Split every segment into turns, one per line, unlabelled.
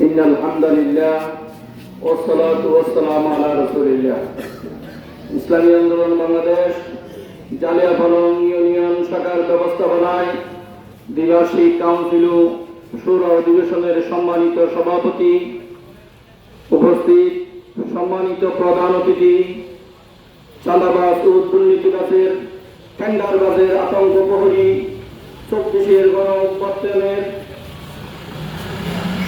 إن الحمد لله والصلاة والسلام على رسول الله ইসলামী আন্দোলন বাংলাদেশ জালিয়াপালং ইউনিয়ন শাখার ব্যবস্থাপনায় দ্বিবার্ষিক কাউন্সিল ও সুর অধিবেশনের সম্মানিত সভাপতি উপস্থিত সম্মানিত প্রধান অতিথি চাঁদাবাজ ও দুর্নীতিবাজের টেন্ডারবাজের আতঙ্ক প্রহরী চব্বিশের গণ উৎপাদনের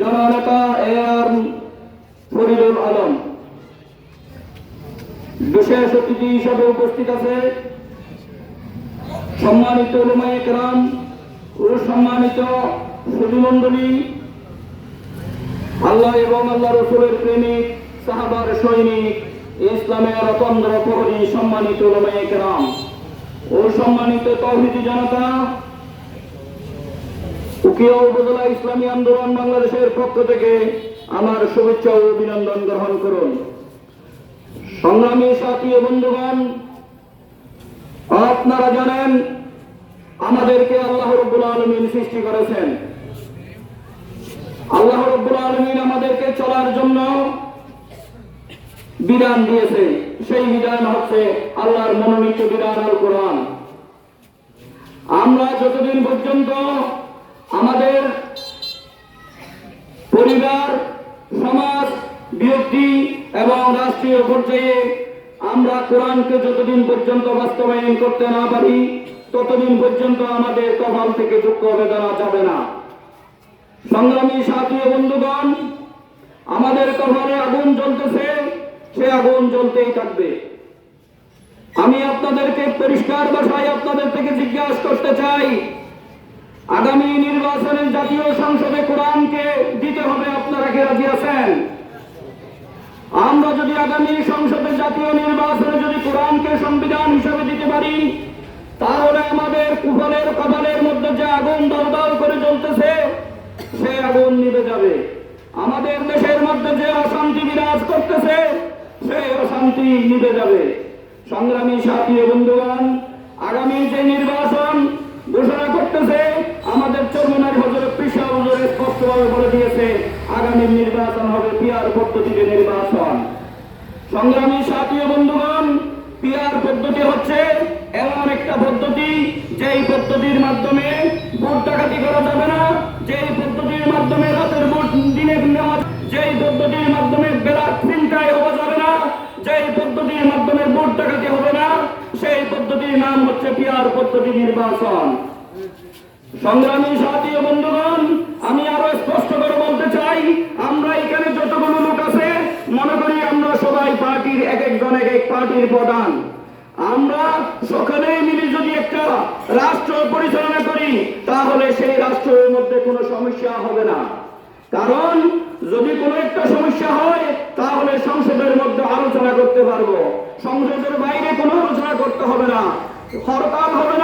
জননেতা এ ফরিদুল আলম। বিশেষ অতিথি হিসাবে উপস্থিত আছে সম্মানিত উলমায়ে কেরাম ও সম্মানিত সুধীমণ্ডলী আল্লাহ এবং আল্লাহ রসুলের প্রেমিক, সাহাবার সৈনিক ইসলামের রতন্দ্র প্রহরী সম্মানিত উলমায়ে কেরাম ও সম্মানিত তৌহিদি জনতা উকিয়া উপজেলা ইসলামী আন্দোলন বাংলাদেশের পক্ষ থেকে আমার শুভেচ্ছা ও অভিনন্দন গ্রহণ করুন। সংগ্রামী সাথী বন্ধুগণ, আপনারা জানেন আমাদেরকে আল্লাহ রব্বুল আলমিন সৃষ্টি করেছেন। আল্লাহ রব্বুল আলমিন আমাদেরকে চলার জন্য বিধান দিয়েছে। সেই বিধান হচ্ছে আল্লাহর মনোনীত বিধান আল কোরআন আমরা যতদিন পর্যন্ত আমাদের পরিবার সমাজ ব্যক্তি এবং রাষ্ট্রীয় পর্যায়ে আমরা কোরআনকে যতদিন পর্যন্ত বাস্তবায়ন করতে না পারি, ততদিন পর্যন্ত আমাদের কপাল থেকে দুঃখ বেদনা যাবে না। সংগ্রামী সাথী বন্ধুগণ, আমাদের কপালে আগুন জ্বলতেছে, সে আগুন জ্বলতেই থাকবে। আমি আপনাদেরকে পরিষ্কার ভাষায় আপনাদের থেকে জিজ্ঞাসা করতে চাই, আগামী নির্বাচনে জাতীয় সংসদে কোরআনকে দিতে হবে আপনারা আমরা যদি আগামী সংসদে জাতীয় নির্বাচনে যদি কোরআনকে সংবিধান হিসেবে দিতে পারি, তাহলে আমাদের কুফলের কপালের মধ্যে যে আগুন দলদল করে জ্বলতেছে, সে আগুন নিভে যাবে। আমাদের দেশের মধ্যে যে অশান্তি বিরাজ করতেছে সেই অশান্তি নিভে যাবে। সংগ্রামী সাথী বন্ধুগণ, আগামী যে নির্বাচন ঘোষণা করতেছে, আমাদের চর্মনার হজরত কৃষ্ণ হজরে স্পষ্টভাবে বলে দিয়েছে আগামী নির্বাচন হবে পিয়ার পদ্ধতিতে নির্বাচন। সংগ্রামী সাথী বন্ধুগণ, পিয়ার পদ্ধতি হচ্ছে এমন একটা পদ্ধতি, যেই পদ্ধতির মাধ্যমে ভোট ডাকাতি করা যাবে না, যেই পদ্ধতির মাধ্যমে রাতের ভোট দিনে নেওয়া যেই পদ্ধতির মাধ্যমে বেলা চিন্তায় হওয়া যাবে না, যেই পদ্ধতির মাধ্যমে ভোট ডাকাতি হবে না, সেই পদ্ধতির নাম হচ্ছে পিয়ার পদ্ধতি নির্বাচন। সংগ্রামী সাথী বন্ধুগণ, আমি আরও স্পষ্ট করে বলতে চাই, আমরা এখানে যতগুলো লোক আছে, মনে করি আমরা সবাই পার্টির এক একজন, এক এক পার্টির প্রধান। আমরা সকলেই মিলে যদি একটা রাষ্ট্র পরিচালনা করি, তাহলে সেই রাষ্ট্রের মধ্যে কোনো সমস্যা হবে না। কারণ, যদি কোনো একটা সমস্যা হয়, তাহলে সংসদের মধ্যে আলোচনা করতে পারব। সংসদের বাইরে কোনো আলোচনা করতে হবে না। হরতাল হবে না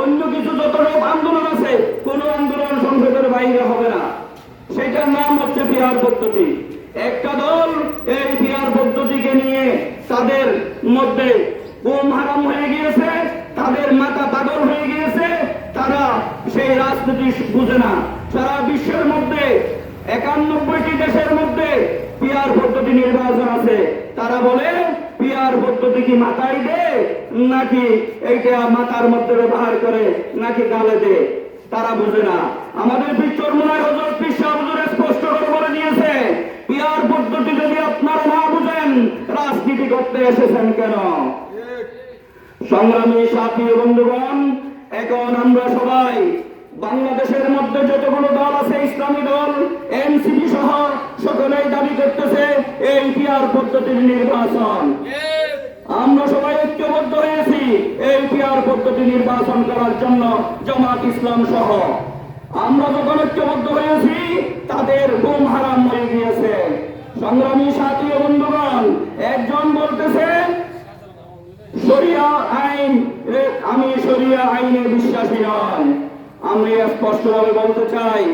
অন্য কিছু যত সব আন্দোলন আছে, কোন আন্দোলন সংসদের বাইরে হবে না। সেটার নাম হচ্ছে পিয়ার পদ্ধতি। একটা দল এই পিয়ার পদ্ধতিকে নিয়ে তাদের মধ্যে ঘুম হারাম হয়ে গিয়েছে, তাদের মাথা পাগল হয়ে গিয়েছে, তারা সেই রাজনীতি বুঝে না। সারা বিশ্বের মধ্যে, একানব্বইটি দেশের মধ্যে পিয়ার পদ্ধতি নির্বাচন আছে। তারা বলে পিয়ার পদ্ধতি কি মাথায় দে, নাকি এইটা মাথার মধ্যে ব্যবহার করে, নাকি গালে দে? তারা বুঝে না। আমাদের পিচ্চর মনে হজর পিসা হুজুর স্পষ্ট করে বলে দিয়েছে পিয়ার পদ্ধতি যদি আপনারা না বুঝেন, রাজনীতি করতে এসেছেন কেন? সংগ্রামী সাথী বন্ধুগণ, এখন আমরা সবাই বাংলাদেশের মধ্যে যতগুলো দল আছে, ইসলামী দল, এনসিপি সহ সকলেই দাবি করতেছে, এই পিয়ার পদ্ধতির নির্বাচন আমরা সবাই ঐক্যবদ্ধ হয়েছি এই পদ্ধতি নির্বাচন করার জন্য জামাত ইসলাম সহ। আমরা যখন ঐক্যবদ্ধ হয়েছি তাদের গুম হারাম হয়ে গিয়েছে। সংগ্রামী সাথী বন্ধুগণ, একজন বলতেছে, শরিয়া আইন আমি শরিয়া আইনে বিশ্বাসী নয়। আমি স্পষ্টভাবে বলতে চাই,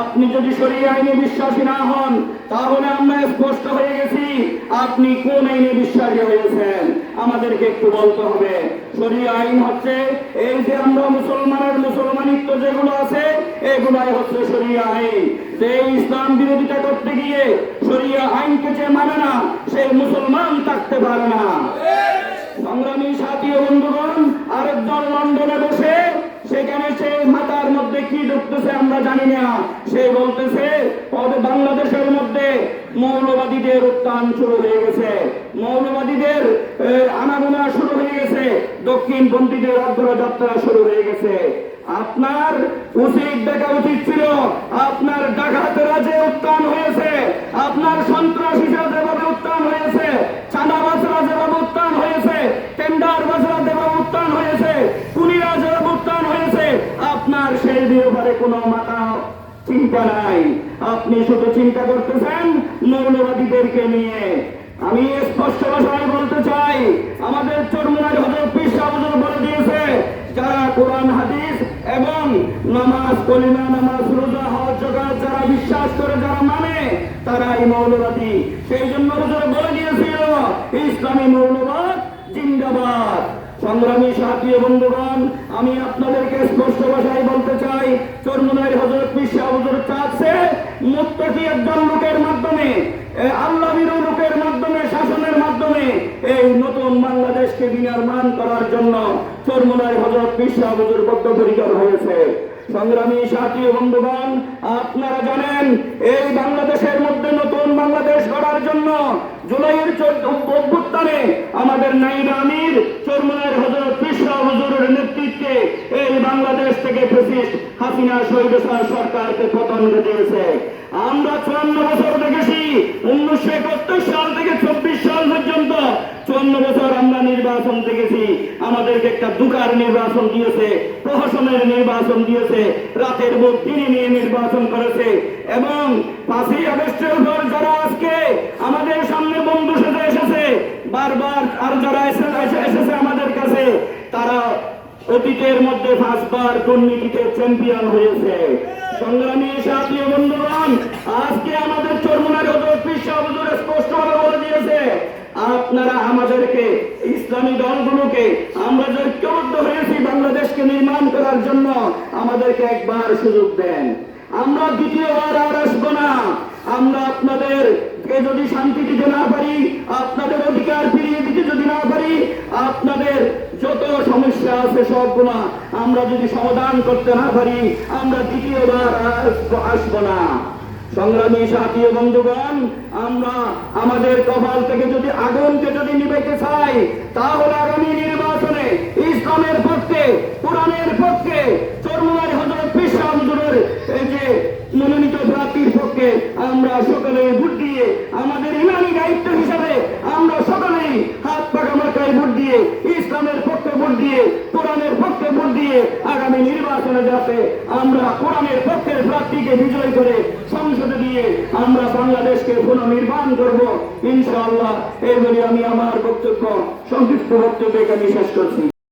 আপনি যদি শরিয়া আইনে বিশ্বাসী না হন, তাহলে আমরা স্পষ্ট হয়ে গেছি, আপনি কোন আইনে বিশ্বাসী হয়েছেন? আমাদেরকে একটু বলতে হবে শরিয়া আইন হচ্ছে এই যে আমরা মুসলমানের মুসলমানিত্ব যেগুলো আছে, এগুলাই হচ্ছে শরিয়া আইন। যে ইসলাম বিরোধিতা করতে গিয়ে শরিয়া আইনকে যে মানে না, সেই মুসলমান থাকতে পারে না। সংগ্রামী সাথী বন্ধুগণ, আরেকজন লন্ডনে বসে সে মাথার মধ্যে কি ঢুকতেছে আমরা জানি না। সে বলতেছে বাংলাদেশের মধ্যে মৌলবাদীদের উত্থান শুরু হয়ে গেছে। মৌলবাদীদের আনাগোনা শুরু হয়ে গেছে। দক্ষিণপন্থীদের অগ্রযাত্রা শুরু হয়ে গেছে। আপনার উচিত দেখা উচিত ছিল, আপনার ডাকাতেরা যে উত্থান হয়েছে, আপনার সন্ত্রাসীরা যেভাবে উত্থান হয়েছে, চাঁদাবাজরা যেভাবে উত্থান হয়েছে টেন্ডার বাজরা যেভাবে উত্থান হয়েছে কুনিরা যেভাবে উত্থান হয়েছে আপনার সেই ব্যাপারে কোনো মাথা চিন্তা নাই। আপনি শুধু চিন্তা করতেছেন মৌলবাদীদেরকে নিয়ে। আমি স্পষ্ট ভাষায় বলতে চাই, আমাদের পিসা হুজুর বলে দিয়েছে, যারা কোরআন, হাদিস এবং নামাজ, কলিমা, নামাজ, রোজা, হজ জগাত যারা বিশ্বাস করে, যারা মানে তারাই মৌলবাদী। সেই জন্য বলে দিয়েছিল, ইসলামী মৌলবাদ জিন্দাবাদ। সংগ্রামী সাথী বন্ধুগণ, আমি আপনাদেরকে স্পষ্ট ভাষায় বলতে চাই চরমুনার হজরত পিসা হুজুর চাচ্ছে মুত্তাকি একজন লোকের মাধ্যমে আল্লাহ বিরু লোকের মাধ্যমে, শাসনের মাধ্যমে এই নতুন বাংলাদেশকে বিনির্মাণ করার জন্য চরমুনার হজরত পিসা হুজুর বদ্ধপরিকর হয়েছে। সংগ্রামী সাথী বন্ধুগণ, আপনারা জানেন, এই বাংলাদেশের মধ্যে নতুন বাংলাদেশ গড়ার জন্য জুলাইয়ের চোদ্দ অভ্যুত্থানে আমাদের নাইব আমির চরমুনার হজরত কৃষ্ণ হুজুরের নেতৃত্বে এই বাংলাদেশ থেকে ফেসিস্ট হাসিনা শহীদ সরকারকে পতন দিয়েছে আমরা চুয়ান্ন বছর দেখেছি, উনিশশো একাত্তর সাল থেকে চব্বিশ সাল পর্যন্ত চুয়ান্ন বছর আমরা নির্বাচন দেখেছি। আমাদেরকে একটা দুকার নির্বাচন দিয়েছে, প্রহসনের নির্বাচন দিয়েছে, রাতের বুক দিনে নিয়ে নির্বাচন করেছে। এবং পাঁচই আগস্টের পর যারা আজকে আমাদের সামনে বন্ধু সেজে এসেছে আর যারা এসে- এসে- এসেছে আমাদের কাছে, তারা অতীতের মধ্যে পাঁচবার দুর্নীতিতে চ্যাম্পিয়ন হয়েছে। সংগ্রামী সাথী বন্ধুগণ, আজকে আমাদের চরমুনার হুজুর স্পষ্টভাবে বলে দিয়েছে, আপনারা আমাদেরকে ইসলামী দলগুলোকে, আমরা যে ঐক্যবদ্ধ হয়েছি বাংলাদেশকে নির্মাণ করার জন্য, আমাদেরকে একবার সুযোগ দেন। আমরা দ্বিতীয়বার আর আসব না। আমরা আপনাদের যদি শান্তি দিতে না সব সবগুলা আমরা যদি সমাধান করতে না পারি, আমরা দ্বিতীয়বার আসবো- না। সংগ্রামী সাথী এবং বন্ধুগণ, আমরা আমাদের কপাল থেকে যদি আগুনকে যদি নিবেতে চাই তাহলে আগামী নির্বাচনে ইসলামের পক্ষে কোরআনের পক্ষে চরমুনার হজরত পিসা হুজুরের এই যে মনোনীত প্রার্থীর পক্ষে আমরা সকলে ভোট দিয়ে আমাদের ইমানি দায়িত্ব হিসাবে আমরা সকলেই হাত পাকা মার্কায় ভোট দিয়ে, ইসলামের পক্ষে ভোট দিয়ে, কোরআনের পক্ষে ভোট দিয়ে আগামী নির্বাচনে যাতে আমরা কোরআনের পক্ষের প্রার্থীকে বিজয় করে সংসদে দিয়ে আমরা বাংলাদেশকে পুনর্নির্মাণ করব, ইনশাআল্লাহ। এই বলে আমি আমার বক্তব্য, সংক্ষিপ্ত বক্তব্য এখানে শেষ করছি।